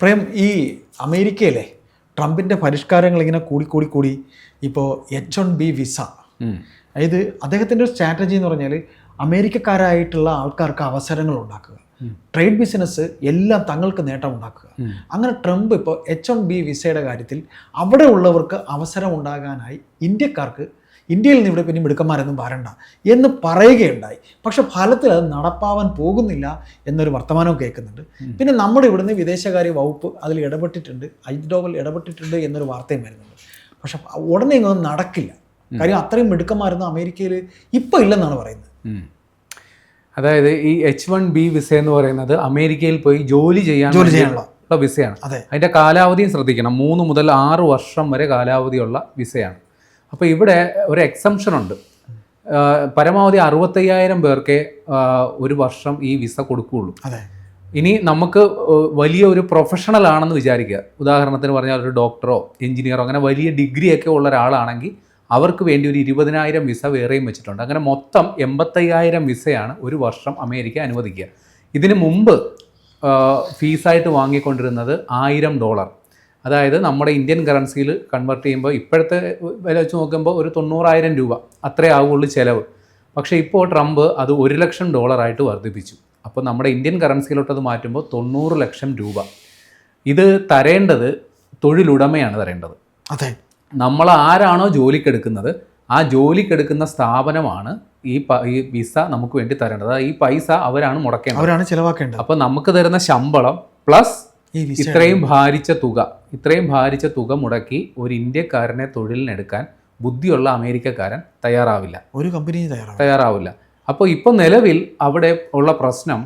പ്രേം ഈ അമേരിക്കയിലെ ട്രംപിന്റെ പരിഷ്കാരങ്ങൾ ഇങ്ങനെ കൂടി കൂടി കൂടി ഇപ്പോൾ എച്ച് വൺ ബി വിസ. അതായത് അദ്ദേഹത്തിന്റെ ഒരു സ്ട്രാറ്റജി എന്ന് പറഞ്ഞാൽ അമേരിക്കക്കാരായിട്ടുള്ള ആൾക്കാർക്ക് അവസരങ്ങൾ ഉണ്ടാക്കുക. ട്രേഡ് ബിസിനസ് എല്ലാം തങ്ങൾക്ക് നേട്ടം ഉണ്ടാക്കുക. അങ്ങനെ ട്രംപ് ഇപ്പോൾ എച്ച് വൺ ബി വിസയുടെ കാര്യത്തിൽ അവിടെ ഉള്ളവർക്ക് അവസരം ഉണ്ടാകാനായി ഇന്ത്യക്കാർക്ക് ഇന്ത്യയിൽ നിന്ന് ഇവിടെ പിന്നെ മിടുക്കന്മാരൊന്നും വരണ്ട എന്ന് പറയുകയുണ്ടായി. പക്ഷെ ഫലത്തിൽ അത് നടപ്പാവാൻ പോകുന്നില്ല എന്നൊരു വർത്തമാനവും കേൾക്കുന്നുണ്ട്. പിന്നെ നമ്മുടെ ഇവിടുന്ന് വിദേശകാര്യ വകുപ്പ് അതിൽ ഇടപെട്ടിട്ടുണ്ട്. അജിത് ഡോവൽ ഇടപെട്ടിട്ടുണ്ട് എന്നൊരു വാർത്തയും വരുന്നുണ്ട്. പക്ഷെ ഉടനെ ഇങ്ങൊന്നും നടക്കില്ല. കാര്യം അത്രയും മിടുക്കന്മാരൊന്നും അമേരിക്കയിൽ ഇപ്പം ഇല്ലെന്നാണ് പറയുന്നത്. അതായത് ഈ എച്ച് വൺ ബി വിസ എന്ന് പറയുന്നത് അമേരിക്കയിൽ പോയി ജോലി ചെയ്യാൻ ജോലി ചെയ്യാനുള്ള. വിസയാണ്. അതിന്റെ അതിന്റെ കാലാവധിയും ശ്രദ്ധിക്കണം. മൂന്ന് മുതൽ ആറ് വർഷം വരെ കാലാവധിയുള്ള വിസയാണ്. അപ്പോൾ ഇവിടെ ഒരു എക്സംഷൻ ഉണ്ട്. പരമാവധി അറുപത്തയ്യായിരം പേർക്കേ ഒരു വർഷം ഈ വിസ കൊടുക്കുകയുള്ളൂ. അതെ. ഇനി നമുക്ക് വലിയ ഒരു പ്രൊഫഷണൽ ആണെന്ന് വിചാരിക്കുക. ഉദാഹരണത്തിന് പറഞ്ഞാൽ ഒരു ഡോക്ടറോ എഞ്ചിനീയറോ അങ്ങനെ വലിയ ഡിഗ്രി ഒക്കെ ഉള്ള ഒരാളാണെങ്കിൽ അവർക്ക് വേണ്ടി ഒരു ഇരുപതിനായിരം വിസ വേറെയും വെച്ചിട്ടുണ്ട്. അങ്ങനെ മൊത്തം എൺപത്തയ്യായിരം വിസയാണ് ഒരു വർഷം അമേരിക്ക അനുവദിക്കുക. ഇതിന് മുമ്പ് ഫീസായിട്ട് വാങ്ങിക്കൊണ്ടിരുന്നത് ആയിരം ഡോളർ. അതായത് നമ്മുടെ ഇന്ത്യൻ കറൻസിയിൽ കൺവേർട്ട് ചെയ്യുമ്പോൾ ഇപ്പോഴത്തെ വില വെച്ച് നോക്കുമ്പോൾ ഒരു തൊണ്ണൂറായിരം രൂപ അത്രേ ആവുള്ളൂ ചിലവ്. പക്ഷേ ഇപ്പോൾ ട്രംപ് അത് ഒരു ലക്ഷം ഡോളറായിട്ട് വർദ്ധിപ്പിച്ചു. അപ്പോൾ നമ്മുടെ ഇന്ത്യൻ കറൻസിയിലോട്ട് അത് മാറ്റുമ്പോൾ തൊണ്ണൂറ് ലക്ഷം രൂപ. ഇത് തരേണ്ടത് തൊഴിലുടമയാണ് തരേണ്ടത്. അതെ. നമ്മൾ ആരാണോ ജോലിക്കെടുക്കുന്നത് ആ ജോലിക്കെടുക്കുന്ന സ്ഥാപനമാണ് ഈ ഈ വിസ നമുക്ക് വേണ്ടി തരേണ്ടത്. ഈ പൈസ അവരാണ് മുടക്കേണ്ടത്. അവരാണ് ചിലവാക്കേണ്ടത്. അപ്പോൾ നമുക്ക് തരുന്ന ശമ്പളം പ്ലസ് ഇത്രയും ഭാരിച്ച തുക ഇത്രയും ഭാരിച്ച തുക മുടക്കി ഒരു ഇന്ത്യക്കാരനെ തൊഴിലിനെടുക്കാൻ ബുദ്ധിയുള്ള അമേരിക്കക്കാരൻ തയ്യാറാവില്ല. ഒരു കമ്പനി തയ്യാറാവില്ല. അപ്പോൾ ഇപ്പോൾ നിലവിൽ അവിടെ ഉള്ള പ്രശ്നം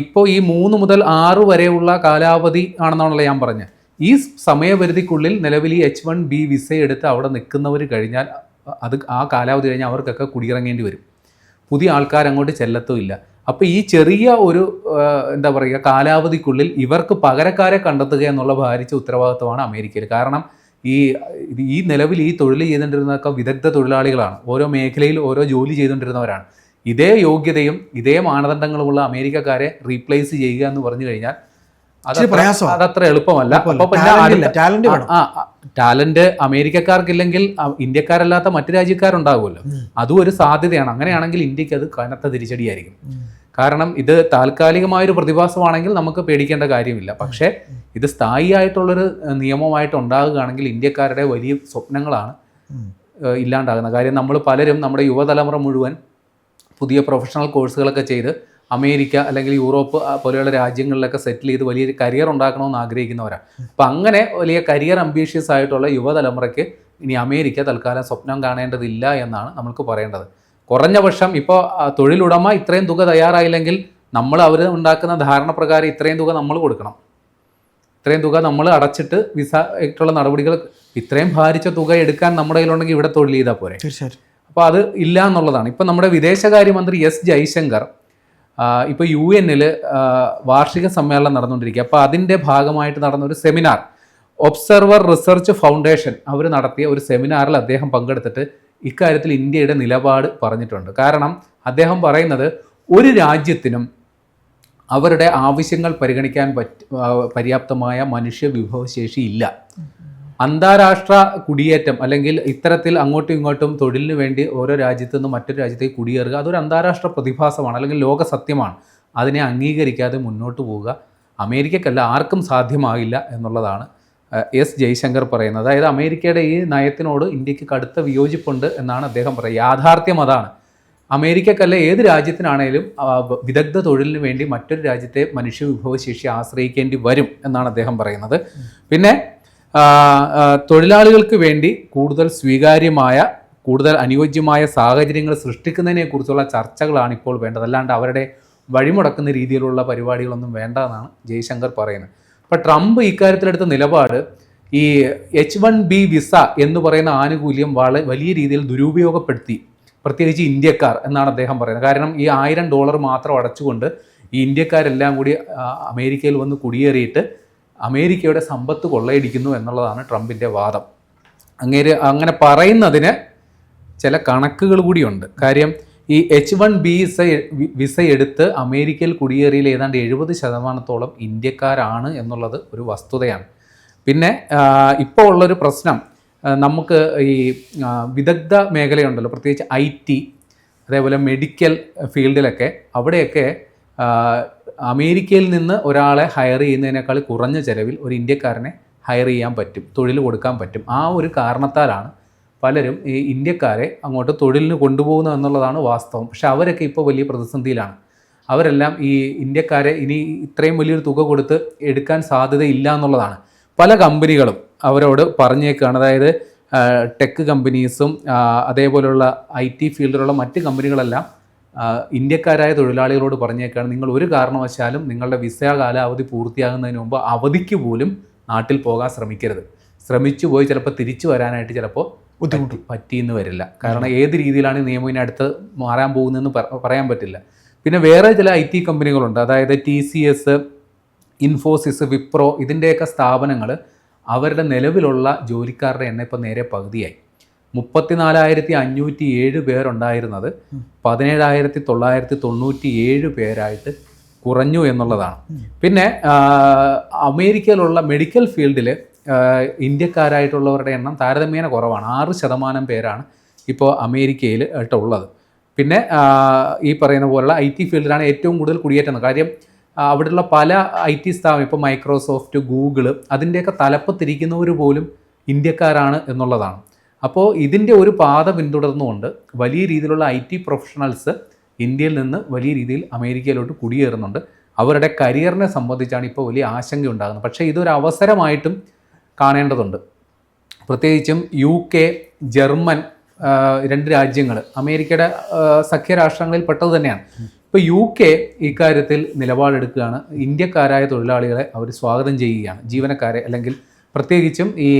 ഇപ്പോൾ ഈ മൂന്ന് മുതൽ ആറ് വരെയുള്ള കാലാവധി ആണെന്നാണല്ലോ ഞാൻ പറഞ്ഞത് ഈ സമയപരിധിക്കുള്ളിൽ നിലവിൽ ഈ എച്ച് വൺ ബി വിസ എടുത്ത് അവിടെ നിൽക്കുന്നവർ കഴിഞ്ഞാൽ അത് ആ കാലാവധി കഴിഞ്ഞാൽ അവർക്കൊക്കെ കുടിയിറങ്ങേണ്ടി വരും. പുതിയ ആൾക്കാർ അങ്ങോട്ട് ചെല്ലത്തുമില്ല അപ്പോൾ ഈ ചെറിയ ഒരു എന്താ പറയുക കാലാവധിക്കുള്ളിൽ ഇവർക്ക് പകരക്കാരെ കണ്ടെത്തുക എന്നുള്ള ഭാരിച്ച ഉത്തരവാദിത്വമാണ് അമേരിക്കയിൽ കാരണം ഈ ഈ നിലവിൽ ഈ തൊഴിൽ ചെയ്തുകൊണ്ടിരുന്നതൊക്കെ വിദഗ്ധ തൊഴിലാളികളാണ് ഓരോ മേഖലയിൽ ഓരോ ജോലി ചെയ്തുകൊണ്ടിരുന്നവരാണ് ഇതേ യോഗ്യതയും ഇതേ മാനദണ്ഡങ്ങളുമുള്ള അമേരിക്കക്കാരെ റീപ്ലേസ് ചെയ്യുക എന്ന് പറഞ്ഞു കഴിഞ്ഞാൽ. അതത്ര എളുപ്പമല്ല. വേണം. ടാലന്റ് അമേരിക്കക്കാർക്കില്ലെങ്കിൽ ഇന്ത്യക്കാരല്ലാത്ത മറ്റു രാജ്യക്കാരുണ്ടാകുമല്ലോ അതും ഒരു സാധ്യതയാണ്. അങ്ങനെയാണെങ്കിൽ ഇന്ത്യയ്ക്ക് അത് കനത്ത തിരിച്ചടിയായിരിക്കും. കാരണം ഇത് താൽക്കാലികമായ താൽക്കാലികമായൊരു പ്രതിഭാസമാണെങ്കിൽ നമുക്ക് പേടിക്കേണ്ട കാര്യമില്ല. പക്ഷേ ഇത് സ്ഥായിയായിട്ടുള്ളൊരു ആയിട്ടുള്ളൊരു നിയമമായിട്ട് ഉണ്ടാകുകയാണെങ്കിൽ ഇന്ത്യക്കാരുടെ വലിയ സ്വപ്നങ്ങളാണ് ഇല്ലാണ്ടാകുന്ന ഇല്ലാണ്ടാകുന്നത്. കാര്യം നമ്മൾ പലരും നമ്മുടെ യുവതലമുറ മുഴുവൻ പുതിയ പ്രൊഫഷണൽ കോഴ്സുകളൊക്കെ ചെയ്ത് അമേരിക്ക അല്ലെങ്കിൽ യൂറോപ്പ് പോലെയുള്ള രാജ്യങ്ങളിലൊക്കെ സെറ്റിൽ ചെയ്ത് വലിയൊരു കരിയർ ഉണ്ടാക്കണമെന്ന് ആഗ്രഹിക്കുന്നവരാണ്. അപ്പം അങ്ങനെ വലിയ കരിയർ അംബീഷ്യസ് ആയിട്ടുള്ള യുവതലമുറയ്ക്ക് ഇനി അമേരിക്ക തൽക്കാലം സ്വപ്നം കാണേണ്ടതില്ല എന്നാണ് നമ്മൾക്ക് പറയേണ്ടത്. കുറഞ്ഞ പക്ഷം ഇപ്പോൾ തൊഴിലുടമ ഇത്രയും തുക തയ്യാറായില്ലെങ്കിൽ നമ്മൾ അവർ ഉണ്ടാക്കുന്ന ധാരണ പ്രകാരം ഇത്രയും തുക നമ്മൾ കൊടുക്കണം. ഇത്രയും തുക നമ്മൾ അടച്ചിട്ട് വിസ ആയിട്ടുള്ള നടപടികൾ ഇത്രയും ഭാരിച്ച തുക എടുക്കാൻ നമ്മുടെ കയ്യിലുണ്ടെങ്കിൽ ഇവിടെ തൊഴിൽ ചെയ്താൽ പോരെ. തീർച്ചയായിട്ടും. അപ്പോൾ അത് ഇല്ല എന്നുള്ളതാണ് ഇപ്പം നമ്മുടെ വിദേശകാര്യമന്ത്രി എസ് ജയശങ്കർ ഇപ്പോൾ യു എന്നിൽ വാർഷിക സമ്മേളനം നടന്നുകൊണ്ടിരിക്കുക. അപ്പോൾ അതിന്റെ ഭാഗമായിട്ട് നടന്ന ഒരു സെമിനാർ ഒബ്സർവർ റിസർച്ച് ഫൗണ്ടേഷൻ അവർ നടത്തിയ ഒരു സെമിനാറിൽ അദ്ദേഹം പങ്കെടുത്തിട്ട് ഇക്കാര്യത്തിൽ ഇന്ത്യയുടെ നിലപാട് പറഞ്ഞിട്ടുണ്ട്. കാരണം അദ്ദേഹം പറയുന്നത് ഒരു രാജ്യത്തിനും അവരുടെ ആവശ്യങ്ങൾ പരിഗണിക്കാൻ പറ്റ പര്യാപ്തമായ മനുഷ്യ വിഭവശേഷി ഇല്ല. അന്താരാഷ്ട്ര കുടിയേറ്റം അല്ലെങ്കിൽ ഇത്തരത്തിൽ അങ്ങോട്ടും ഇങ്ങോട്ടും തൊഴിലിന് വേണ്ടി ഓരോ രാജ്യത്തു നിന്ന് മറ്റൊരു രാജ്യത്തേക്ക് കുടിയേറുക അതൊരു അന്താരാഷ്ട്ര പ്രതിഭാസമാണ് അല്ലെങ്കിൽ ലോക സത്യമാണ്. അതിനെ അംഗീകരിക്കാതെ മുന്നോട്ട് പോവുക അമേരിക്കക്കല്ല ആർക്കും സാധ്യമാകില്ല എന്നുള്ളതാണ് എസ് ജയശങ്കർ പറയുന്നത്. അതായത് അമേരിക്കയുടെ ഈ നയത്തിനോട് ഇന്ത്യയ്ക്ക് കടുത്ത വിയോജിപ്പുണ്ട് എന്നാണ് അദ്ദേഹം പറയുക. യാഥാർത്ഥ്യം അതാണ്. അമേരിക്കക്കല്ല ഏത് രാജ്യത്തിനാണേലും വിദഗ്ധ തൊഴിലിന് വേണ്ടി മറ്റൊരു രാജ്യത്തെ മനുഷ്യ വിഭവശേഷി ആശ്രയിക്കേണ്ടി വരും എന്നാണ് അദ്ദേഹം പറയുന്നത്. പിന്നെ തൊഴിലാളികൾക്ക് വേണ്ടി കൂടുതൽ സ്വീകാര്യമായ കൂടുതൽ അനുയോജ്യമായ സാഹചര്യങ്ങൾ സൃഷ്ടിക്കുന്നതിനെ കുറിച്ചുള്ള ചർച്ചകളാണ് ഇപ്പോൾ വേണ്ടത്. അല്ലാണ്ട് അവരുടെ വഴിമുടക്കുന്ന രീതിയിലുള്ള പരിപാടികളൊന്നും വേണ്ട എന്നാണ് ജയശങ്കർ പറയുന്നത്. അപ്പോൾ ട്രംപ് ഇക്കാര്യത്തിലെടുത്ത നിലപാട് ഈ എച്ച് വൺ ബി വിസ എന്ന് പറയുന്ന ആനുകൂല്യം വളരെ വലിയ രീതിയിൽ ദുരുപയോഗപ്പെടുത്തി. പ്രത്യേകിച്ച് ഇന്ത്യക്കാർ എന്നാണ് അദ്ദേഹം പറയുന്നത്. കാരണം ഈ ആയിരം ഡോളർ മാത്രം അടച്ചുകൊണ്ട് ഈ ഇന്ത്യക്കാരെല്ലാം കൂടി അമേരിക്കയിൽ വന്ന് കുടിയേറിയിട്ട് അമേരിക്കയുടെ സമ്പത്ത് കൊള്ളയടിക്കുന്നു എന്നുള്ളതാണ് ട്രംപിന്റെ വാദം. അങ്ങേര് അങ്ങനെ പറയുന്നതിന് ചില കണക്കുകൾ കൂടിയുണ്ട്. കാര്യം ഈ എച്ച് വൺ ബി വിസ എടുത്ത് അമേരിക്കയിൽ കുടിയേറിയിൽ ഏതാണ്ട് എഴുപത് ശതമാനത്തോളം ഇന്ത്യക്കാരാണ് എന്നുള്ളത് ഒരു വസ്തുതയാണ്. പിന്നെ ഇപ്പോൾ ഉള്ളൊരു പ്രശ്നം നമുക്ക് ഈ വിദഗ്ധ മേഖലയുണ്ടല്ലോ പ്രത്യേകിച്ച് ഐ ടി അതേപോലെ മെഡിക്കൽ ഫീൽഡിലൊക്കെ അവിടെയൊക്കെ അമേരിക്കയിൽ നിന്ന് ഒരാളെ ഹയർ ചെയ്യുന്നതിനേക്കാൾ കുറഞ്ഞ ചിലവിൽ ഒരു ഇന്ത്യക്കാരനെ ഹയർ ചെയ്യാൻ പറ്റും തൊഴിൽ കൊടുക്കാൻ പറ്റും. ആ ഒരു കാരണത്താലാണ് പലരും ഈ ഇന്ത്യക്കാരെ അങ്ങോട്ട് തൊഴിലിന് കൊണ്ടുപോകുന്നു എന്നുള്ളതാണ് വാസ്തവം. പക്ഷെ അവരൊക്കെ ഇപ്പോൾ വലിയ പ്രതിസന്ധിയിലാണ്. അവരെല്ലാം ഈ ഇന്ത്യക്കാരെ ഇനി ഇത്രയും വലിയൊരു തുക കൊടുത്ത് എടുക്കാൻ സാധ്യതയില്ല എന്നുള്ളതാണ്. പല കമ്പനികളും അവരോട് പറഞ്ഞേക്കാണ്. അതായത് ടെക് കമ്പനീസും അതേപോലെയുള്ള ഐ ടി ഫീൽഡിലുള്ള മറ്റ് കമ്പനികളെല്ലാം ഇന്ത്യക്കാരായ തൊഴിലാളികളോട് പറഞ്ഞേക്കാണ് നിങ്ങൾ ഒരു കാരണവശാലും നിങ്ങളുടെ വിസ കാലാവധി പൂർത്തിയാകുന്നതിന് മുമ്പ് അവധിക്ക് പോലും നാട്ടിൽ പോകാൻ ശ്രമിക്കരുത്. ശ്രമിച്ചു പോയി ചിലപ്പോൾ തിരിച്ചു വരാനായിട്ട് ചിലപ്പോൾ ബുദ്ധിമുട്ട്. പറ്റിയെന്ന് വരില്ല. കാരണം ഏത് രീതിയിലാണ് ഈ നിയമം ഇനി അടുത്ത് മാറാൻ പോകുന്നതെന്ന് പറ- പറയാൻ പറ്റില്ല. പിന്നെ വേറെ ചില ഐ ടി കമ്പനികളുണ്ട്. അതായത് T C S Infosys Wipro ഇതിന്റെയൊക്കെ സ്ഥാപനങ്ങൾ അവരുടെ നിലവിലുള്ള ജോലിക്കാരുടെ എണ്ണം ഇപ്പോൾ നേരെ പകുതിയായി. മുപ്പത്തിനാലായിരത്തി അഞ്ഞൂറ്റി ഏഴ് പേരുണ്ടായിരുന്നത് പതിനേഴായിരത്തി തൊള്ളായിരത്തി തൊണ്ണൂറ്റി ഏഴ് പേരായിട്ട് കുറഞ്ഞു എന്നുള്ളതാണ്. പിന്നെ അമേരിക്കയിലുള്ള മെഡിക്കൽ ഫീൽഡിൽ ഇന്ത്യക്കാരായിട്ടുള്ളവരുടെ എണ്ണം താരതമ്യേന കുറവാണ്. ആറ് ശതമാനം പേരാണ് ഇപ്പോൾ അമേരിക്കയിൽ ഉള്ളത്. പിന്നെ ഈ പറയുന്ന പോലുള്ള ഐ ടി ഫീൽഡിലാണ് ഏറ്റവും കൂടുതൽ കുടിയേറ്റുന്നത് കാര്യം അവിടെയുള്ള പല ഐ ടി സ്ഥാപനം ഇപ്പോൾ മൈക്രോസോഫ്റ്റ് ഗൂഗിൾ അതിന്റെയൊക്കെ തലപ്പത്തിരിക്കുന്നവർ പോലും ഇന്ത്യക്കാരാണ് എന്നുള്ളതാണ്. അപ്പോൾ ഇതിന്റെ ഒരു പാത പിന്തുടർന്നുകൊണ്ട് വലിയ രീതിയിലുള്ള ഐ ടി പ്രൊഫഷണൽസ് ഇന്ത്യയിൽ നിന്ന് വലിയ രീതിയിൽ അമേരിക്കയിലോട്ട് കുടിയേറുന്നുണ്ട്. അവരുടെ കരിയറിനെ സംബന്ധിച്ചാണ് ഇപ്പോൾ വലിയ ആശങ്ക ഉണ്ടാകുന്നത്. പക്ഷേ ഇതൊരു അവസരമായിട്ടും കാണേണ്ടതുണ്ട്. പ്രത്യേകിച്ചും യു കെ ജർമ്മൻ രണ്ട് രാജ്യങ്ങൾ അമേരിക്കയുടെ സഖ്യരാഷ്ട്രങ്ങളിൽ പെട്ടത് തന്നെയാണ്. ഇപ്പോൾ യു കെ ഇക്കാര്യത്തിൽ നിലപാടെടുക്കുകയാണ്. ഇന്ത്യക്കാരായ തൊഴിലാളികളെ അവർ സ്വാഗതം ചെയ്യുകയാണ്. ജീവനക്കാരെ അല്ലെങ്കിൽ പ്രത്യേകിച്ചും ഈ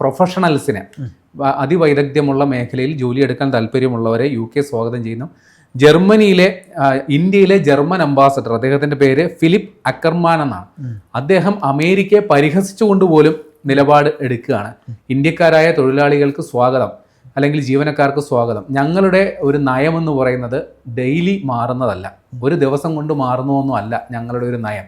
പ്രൊഫഷണൽസിനെ. അതിവൈദഗ്ധ്യമുള്ള മേഖലയിൽ ജോലിയെടുക്കാൻ താല്പര്യമുള്ളവരെ യു കെ സ്വാഗതം ചെയ്യുന്നു. ജർമ്മനിയിലെ ഇന്ത്യയിലെ ജർമ്മൻ അംബാസഡർ അദ്ദേഹത്തിന്റെ പേര് ഫിലിപ്പ് അക്കർമാൻ എന്നാണ്. അദ്ദേഹം അമേരിക്കയെ പരിഹസിച്ചുകൊണ്ട് പോലും നിലപാട് എടുക്കുകയാണ്. ഇന്ത്യക്കാരായ തൊഴിലാളികൾക്ക് സ്വാഗതം അല്ലെങ്കിൽ ജീവനക്കാർക്ക് സ്വാഗതം. ഞങ്ങളുടെ ഒരു നയം എന്ന് പറയുന്നത് ഡെയിലി മാറുന്നതല്ല. ഒരു ദിവസം കൊണ്ട് മാറുന്നതൊന്നും അല്ല ഞങ്ങളുടെ ഒരു നയം.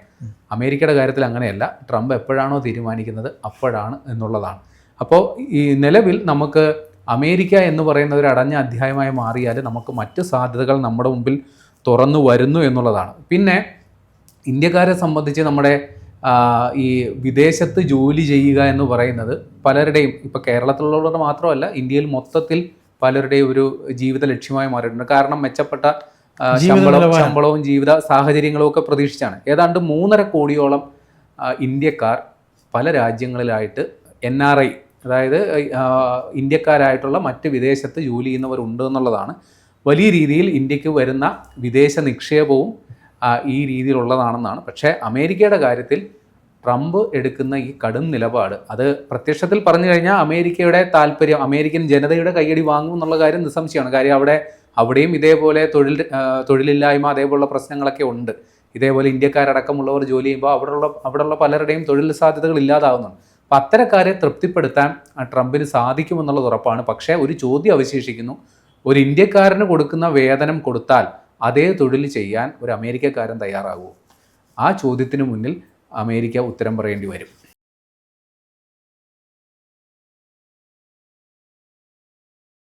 അമേരിക്കയുടെ കാര്യത്തിൽ അങ്ങനെയല്ല. ട്രംപ് എപ്പോഴാണോ തീരുമാനിക്കുന്നത് അപ്പോഴാണ് എന്നുള്ളതാണ്. അപ്പോൾ ഈ നിലവിൽ നമുക്ക് അമേരിക്ക എന്ന് പറയുന്ന ഒരു അടഞ്ഞ അധ്യായമായി മാറിയാൽ നമുക്ക് മറ്റ് സാധ്യതകൾ നമ്മുടെ മുമ്പിൽ തുറന്നു വരുന്നു എന്നുള്ളതാണ്. പിന്നെ ഇന്ത്യക്കാരെ സംബന്ധിച്ച് നമ്മുടെ ഈ വിദേശത്ത് ജോലി ചെയ്യുക എന്ന് പറയുന്നത് പലരുടെയും ഇപ്പോൾ കേരളത്തിലുള്ളവർ മാത്രമല്ല ഇന്ത്യയിൽ മൊത്തത്തിൽ പലരുടെയും ഒരു ജീവിത ലക്ഷ്യമായി മാറിയിട്ടുണ്ട്. കാരണം മെച്ചപ്പെട്ട ശമ്പളവും ശമ്പളവും ജീവിത സാഹചര്യങ്ങളും ഒക്കെ പ്രതീക്ഷിച്ചാണ്. ഏതാണ്ട് മൂന്നര കോടിയോളം ഇന്ത്യക്കാർ പല രാജ്യങ്ങളിലായിട്ട് എൻ ആർ ഐ അതായത് ഇന്ത്യക്കാരായിട്ടുള്ള മറ്റ് വിദേശത്ത് ജോലി ചെയ്യുന്നവരുണ്ട് എന്നുള്ളതാണ്. വലിയ രീതിയിൽ ഇന്ത്യയ്ക്ക് വരുന്ന വിദേശ നിക്ഷേപവും ഈ രീതിയിലുള്ളതാണെന്നാണ്. പക്ഷേ അമേരിക്കയുടെ കാര്യത്തിൽ ട്രംപ് എടുക്കുന്ന ഈ കടും നിലപാട് അത് പ്രത്യക്ഷത്തിൽ പറഞ്ഞു കഴിഞ്ഞാൽ അമേരിക്കയുടെ താല്പര്യം അമേരിക്കൻ ജനതയുടെ കയ്യടി വാങ്ങും എന്നുള്ള കാര്യം നിസ്സംശയമാണ്. കാര്യം അവിടെ അവിടെയും ഇതേപോലെ തൊഴിൽ തൊഴിലില്ലായ്മ അതേപോലുള്ള പ്രശ്നങ്ങളൊക്കെ ഉണ്ട്. ഇതേപോലെ ഇന്ത്യക്കാരടക്കമുള്ളവർ ജോലി ചെയ്യുമ്പോൾ അവിടെയുള്ള അവിടെയുള്ള പലരുടെയും തൊഴിൽ സാധ്യതകൾ ഇല്ലാതാവുന്നുണ്ട്. അപ്പം അത്തരക്കാരെ തൃപ്തിപ്പെടുത്താൻ ട്രംപിന് സാധിക്കുമെന്നുള്ളത് ഉറപ്പാണ്. പക്ഷേ ഒരു ചോദ്യം അവശേഷിക്കുന്നു. ഒരു ഇന്ത്യക്കാരന് കൊടുക്കുന്ന വേതനം കൊടുത്താൽ അതേ തൊഴിൽ ചെയ്യാൻ ഒരു അമേരിക്കക്കാരൻ തയ്യാറാകുമോ? ആ ചോദ്യത്തിന് മുന്നിൽ അമേരിക്ക ഉത്തരം പറയേണ്ടി വരും.